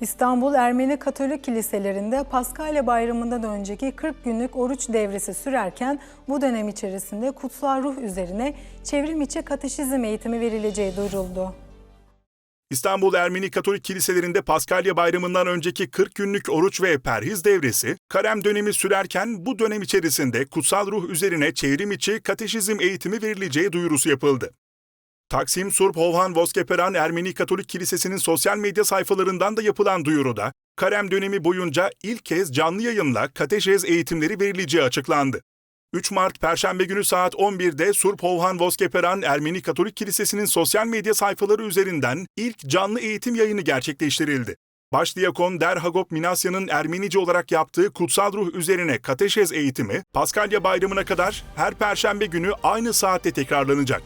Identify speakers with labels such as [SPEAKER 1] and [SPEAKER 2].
[SPEAKER 1] İstanbul Ermeni Katolik Kiliselerinde Paskalya Bayramı'ndan önceki 40 günlük oruç devresi sürerken bu dönem içerisinde kutsal ruh üzerine çevrim içi kateşizm eğitimi verileceği duyuruldu.
[SPEAKER 2] İstanbul Ermeni Katolik Kiliselerinde Paskalya Bayramı'ndan önceki 40 günlük oruç ve perhiz devresi, karem dönemi sürerken bu dönem içerisinde kutsal ruh üzerine çevrim içi kateşizm eğitimi verileceği duyurusu yapıldı. Taksim Surp Hovhan Voskeperan Ermeni Katolik Kilisesi'nin sosyal medya sayfalarından da yapılan duyuruda, karem dönemi boyunca ilk kez canlı yayınla kateşez eğitimleri verileceği açıklandı. 3 Mart Perşembe günü saat 11'de Surp Hovhan Voskeperan Ermeni Katolik Kilisesi'nin sosyal medya sayfaları üzerinden ilk canlı eğitim yayını gerçekleştirildi. Başdiyakon Derhagop Minasya'nın Ermenice olarak yaptığı kutsal ruh üzerine kateşez eğitimi, Paskalya Bayramı'na kadar her perşembe günü aynı saatte tekrarlanacak.